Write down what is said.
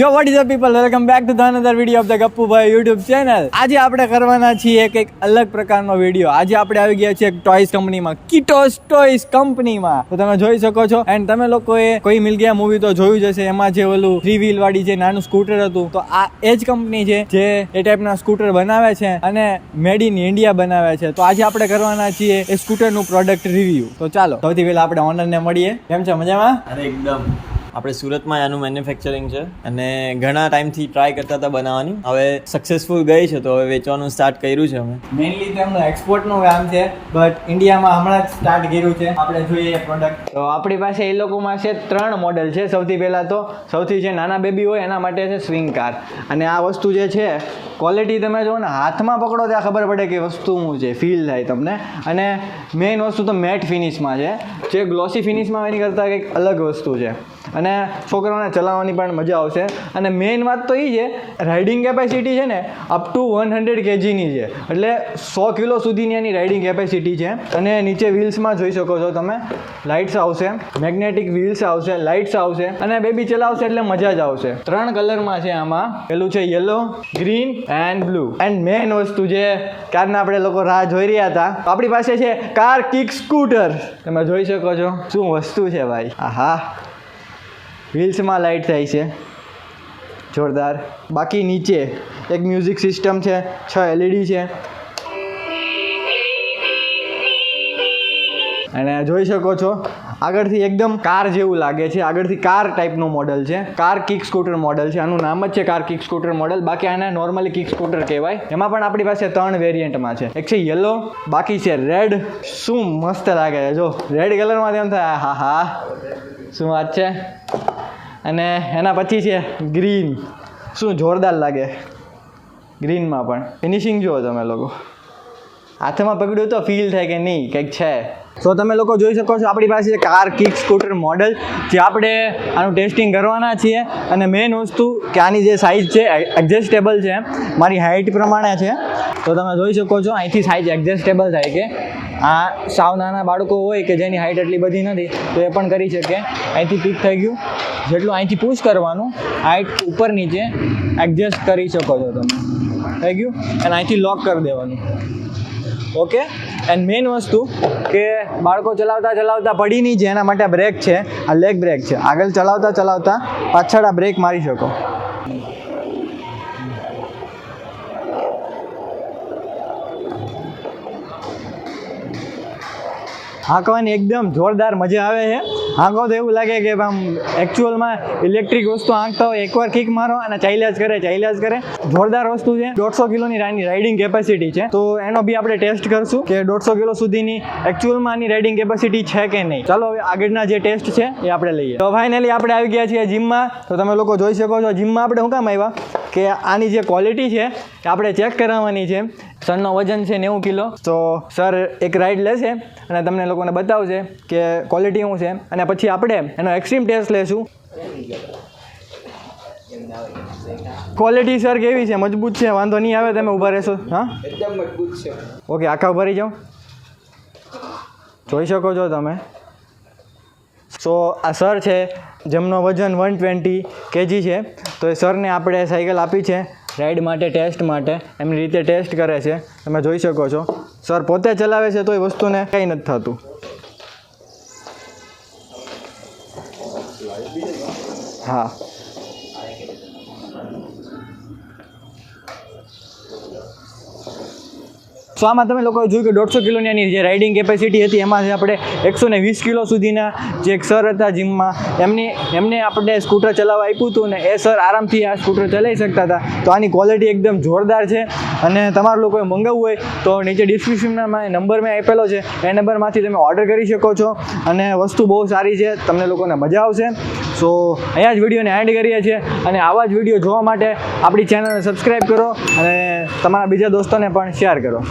Yo what is up people welcome back to the another video of the Gappubhai YouTube channel આજે આપણે કરવાના છીએ એક એક અલગ પ્રકારનો વીડિયો આજે આપણે આવી ગયા છીએ ટોયસ કંપનીમાં કિટોસ ટોયસ કંપનીમાં તો તમે જોઈ શકો છો. એન્ડ તમે લોકોએ કોઈ મિલ ગયા મૂવી તો જોયું જ હશે. એમાં જે ઓલું થ્રી વ્હીલ વાળી જે નાનું સ્કૂટર હતું, તો આ એ જ કંપની છે જે એ ટાઈપના સ્કૂટર બનાવે છે અને મેડ ઇન ઇન્ડિયા બનાવે છે. તો આજે આપણે કરવાના છીએ એ સ્કૂટરનું પ્રોડક્ટ રિવ્યુ તો ચાલો, સૌથી પહેલા આપણે ઓનરને મળીએ. કેમ છે? મજામાં? અરે એકદમ. આપણે સુરતમાં આનું મેન્યુફેક્ચરિંગ છે. અને ઘણા ટાઈમથી ટ્રાય કરતા હતા બનાવવાની. હવે સક્સેસફુલ ગઈ છે તો હવે વેચવાનું સ્ટાર્ટ કર્યું છે અમે. મેઇનલી તેમનું એક્સપોર્ટનું કામ છે બટ ઇન્ડિયામાં હમણાં જ સ્ટાર્ટ કર્યું છે. આપણે જોઈએ પ્રોડક્ટ તો આપણી પાસે એ લોકોમાં છે ત્રણ મોડેલ છે. સૌથી પહેલાં તો સૌથી જે નાના બેબી હોય એના માટે છે સ્વિંગ કાર અને આ વસ્તુ જે છે ક્વોલિટી તમે જુઓ ને હાથમાં પકડો ત્યાં ખબર પડે કે વસ્તુ શું છે ફીલ થાય તમને. અને મેઇન વસ્તુ તો મેટ ફિનિશમાં છે. જે ગ્લોસી ફિનિશમાં એની કરતાં કંઈક અલગ વસ્તુ છે. અને છોકરાઓને ચલાવવાની પણ મજા આવશે. અને મેઇન વાત તો એ છે રાઇડિંગ કેપેસિટી છે ને અપ ટુ વન હંડ્રેડ કેજીની છે. એટલે સો કિલો સુધીની એની રાઇડિંગ કેપેસિટી છે. અને નીચે વ્હીલ્સમાં જોઈ શકો છો તમે લાઇટ્સ આવશે મેગ્નેટિક વ્હીલ્સ આવશે લાઇટ્સ આવશે, અને બેબી ચલાવશે એટલે મજા જ આવશે. ત્રણ કલરમાં છે આમાં, પેલું છે yellow green and blue and main વસ્તુ જે કારના આપણે લોકો રાહ જોઈ રહ્યા હતા, આપણી પાસે છે કાર કિક સ્કૂટર તમે જોઈ શકો છો, શું વસ્તુ છે ભાઈ? આહા. વ્હીલ્સમાં લાઇટ થાય છે. જોરદાર. બાકી નીચે એક મ્યુઝિક સિસ્ટમ છે, છ એલઈડી છે. અને જોઈ શકો છો, આગળથી એકદમ કાર જેવું લાગે છે. આગળથી કાર ટાઈપનું મોડલ છે. કાર કિક સ્કૂટર મોડલ છે. આનું નામ જ છે કાર કિક સ્કૂટર મોડલ બાકી આને નોર્મલી કિક સ્કૂટર કહેવાય. એમાં પણ આપણી પાસે ત્રણ વેરિયન્ટમાં છે. એક છે યલો બાકી છે રેડ શું મસ્ત લાગે છે. જો રેડ કલરમાં તેમ થાય હા હા શું વાત છે? અને એના પછી છે ગ્રીન શું જોરદાર લાગે? ગ્રીનમાં પણ. ફિનિશિંગ જુઓ તમે લોકો. હાથમાં પકડ્યું તો ફીલ થાય કે નહીં, કંઈક છે. તો તમે લોકો જોઈ શકો છો આપણી પાસે કાર કિક સ્કૂટર મોડલ જે આપણે આનું ટેસ્ટિંગ કરવાના છીએ. અને મેઇન વસ્તુ કે આની જે સાઇઝ છે એડજસ્ટેબલ છે, મારી હાઇટ પ્રમાણે છે. તો તમે જોઈ શકો છો અહીંથી સાઇઝ એડજસ્ટેબલ થાય કે આ સાવ નાના બાળકો હોય કે જેની હાઇટ એટલી બધી નથી, તો એ પણ કરી શકે. અહીંથી પીક થઈ ગયું. જેટલું અહીંથી પુશ કરવાનું હાઇટ ઉપર નીચે એડજસ્ટ કરી શકો છો તમે. થઈ ગયું? અને અહીંથી લોક કરી દેવાનું. ઓકે એન્ડ મેઇન વસ્તુ કે બાળકો ચલાવતા ચલાવતા પડી નહીં છે, એના માટે બ્રેક છે. આ લેગ બ્રેક છે. આગળ ચલાવતા ચલાવતા પાછળ આ બ્રેક મારી શકો. હાંકવાની એકદમ જોરદાર મજા આવે છે. હાંકો તો એવું લાગે કે આમ એકચ્યુઅલમાં ઇલેક્ટ્રિક વસ્તુ હાંકતા હોય, એકવાર કિક મારો અને ચાલ્યા જ કરે ચાલ્યા જ કરે. જોરદાર વસ્તુ છે. દોઢસો કિલોની રાની રાઇડિંગ કેપેસિટી છે. તો એનો બી આપણે ટેસ્ટ કરશું કે દોઢસો કિલો સુધીની એકચ્યુઅલમાં આની રાઇડિંગ કેપેસિટી છે કે નહીં. ચાલો હવે આગળના જે ટેસ્ટ છે એ આપણે લઈએ. તો ફાઇનલી આપણે આવી ગયા છીએ જીમમાં તો તમે લોકો જોઈ શકો છો જીમમાં આપણે હું કામ આવ્યા કે આની જે ક્વોલિટી છે આપણે ચેક કરાવવાની છે. સરનો વજન છે નેવું કિલો. તો સર એક રાઈડ લેશે અને તમને લોકોને બતાવશે કે ક્વોલિટી શું છે. અને પછી આપણે એનો એક્સ્ટ્રીમ ટેસ્ટ લેશું. ક્વોલિટી સર કેવી છે? મજબૂત છે? વાંધો નહીં આવે તમે ઊભા રહેશો. હા? એકદમ મજબૂત છે. ઓકે આખા ભરી જાઓ. જોઈ શકો છો તમે. સો આ સર છે જેમનો વજન વન ટ્વેન્ટી કેજી છે. તો એ સરને આપણે સાયકલ આપી છે. રાઈડ માટે ટેસ્ટ માટે એમની રીતે ટેસ્ટ કરે છે. તમે જોઈ શકો છો. સર પોતે ચલાવે છે તો એ વસ્તુને કંઈ નથી થતું. હા. સો આમાં તમે લોકોએ જોયું કે દોઢસો કિલોની એની જે રાઇડિંગ કેપેસિટી હતી, એમાં આપણે એકસો ને વીસ કિલો સુધીના જે એક સર હતા જીમમાં એમની, એમને આપણે સ્કૂટર ચલાવવા આપ્યું હતું ને એ સર આરામથી આ સ્કૂટર ચલાવી શકતા હતા. તો આની ક્વોલિટી એકદમ જોરદાર છે. અને તમારા લોકોએ મંગાવવું હોય તો નીચે ડિસ્ક્રિપ્શનમાં નંબર મેં આપેલો છે. એ નંબરમાંથી તમે ઓર્ડર કરી શકો છો. અને વસ્તુ બહુ સારી છે. તમને લોકોને મજા આવશે. સો અહીંયા જ વિડીયોને એન્ડ કરીએ છીએ. અને આવા જ વીડિયો જોવા માટે આપણી ચેનલને સબસ્ક્રાઈબ કરો. અને તમારા બીજા દોસ્તોને પણ શેર કરો.